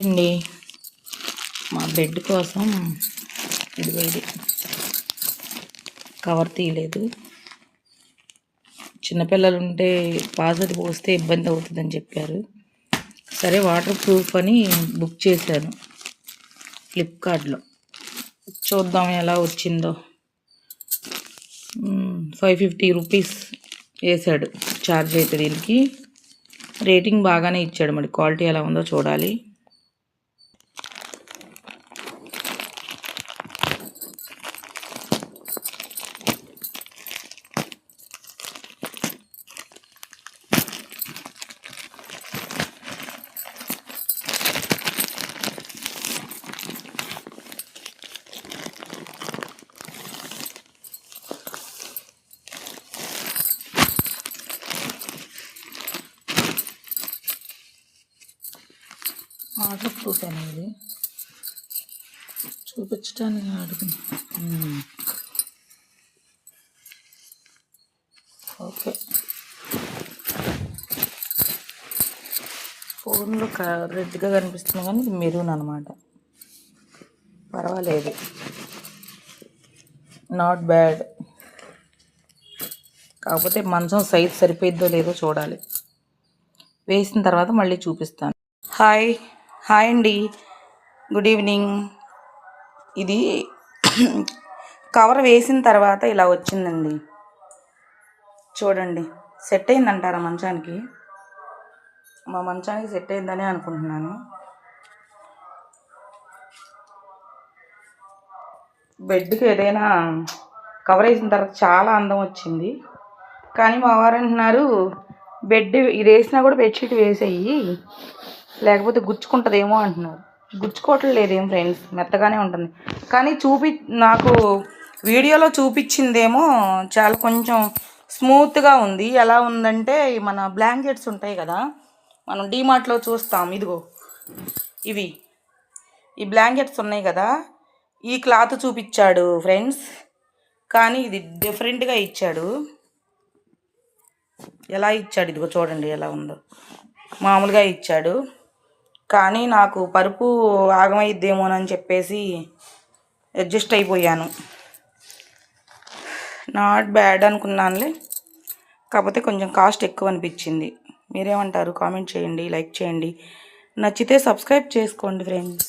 అండి. మా బెడ్ కోసం ఇదిగో ఇది. కవర్ తీయలేదు. చిన్నపిల్లలు ఉంటే పాజర్ పోస్తే ఇబ్బంది అవుతుందని చెప్పారు. సరే వాటర్ ప్రూఫ్ అని బుక్ చేశాను. ఫ్లిప్కార్ట్లో చూద్దాం ఎలా వచ్చిందో. ఫైవ్ ఫిఫ్టీ రూపీస్ వేసాడు ఛార్జ్ అయితే దీనికి. రేటింగ్ బాగానే ఇచ్చాడు మరి. క్వాలిటీ ఎలా ఉందో చూడాలి. వాటర్ ప్రూఫ్ అనేది. చూపించడానికి అడుగున్నా ఓకే. ఫోన్లో రెడ్గా కనిపిస్తుంది కానీ ఇది మెరూన్ అనమాట పర్వాలేదు. Not bad. కాకపోతే మంచం సైజ్ సరిపోయిద్దో లేదో చూడాలి. వేసిన తర్వాత మళ్ళీ చూపిస్తాను. హాయ్. హాయ్ అండి. Good evening. ఇది కవర్ వేసిన తర్వాత ఇలా వచ్చిందండి. చూడండి సెట్ అయిందంటారా మంచానికి? మా మంచానికి సెట్ అయిందని అనుకుంటున్నాను. బెడ్కి ఏదైనా కవర్ వేసిన తర్వాత చాలా అందం వచ్చింది. కానీ మా వారు అంటున్నారు బెడ్ ఇది వేసినా కూడా బెడ్షీట్ వేసేయి. లేకపోతే గుచ్చుకుంటుందేమో అంటున్నారు. గుచ్చుకోవటం లేదేం ఫ్రెండ్స్? మెత్తగానే ఉంటుంది. కానీ చూపి నాకు వీడియోలో చూపించిందేమో చాలా కొంచెం స్మూత్గా ఉంది. ఎలా ఉందంటే మన బ్లాంకెట్స్ ఉంటాయి కదా మనం డీమార్ట్లో చూస్తాం. ఇదిగో ఇవి. ఈ బ్లాంకెట్స్ ఉన్నాయి కదా ఈ క్లాత్ చూపించాడు ఫ్రెండ్స్. కానీ ఇది డిఫరెంట్గా ఇచ్చాడు. ఎలా ఇచ్చాడు? ఇదిగో చూడండి ఎలా ఉందో. మామూలుగా ఇచ్చాడు. కానీ నాకు పరుపు ఆగమైద్దేమోనని చెప్పేసి అడ్జస్ట్ అయిపోయాను. నాట్ బ్యాడ్ అనుకున్నానులే. కాకపోతే కొంచెం కాస్ట్ ఎక్కువ అనిపించింది. మీరేమంటారు? కామెంట్ చేయండి లైక్ చేయండి. నచ్చితే సబ్స్క్రైబ్ చేసుకోండి ఫ్రెండ్స్.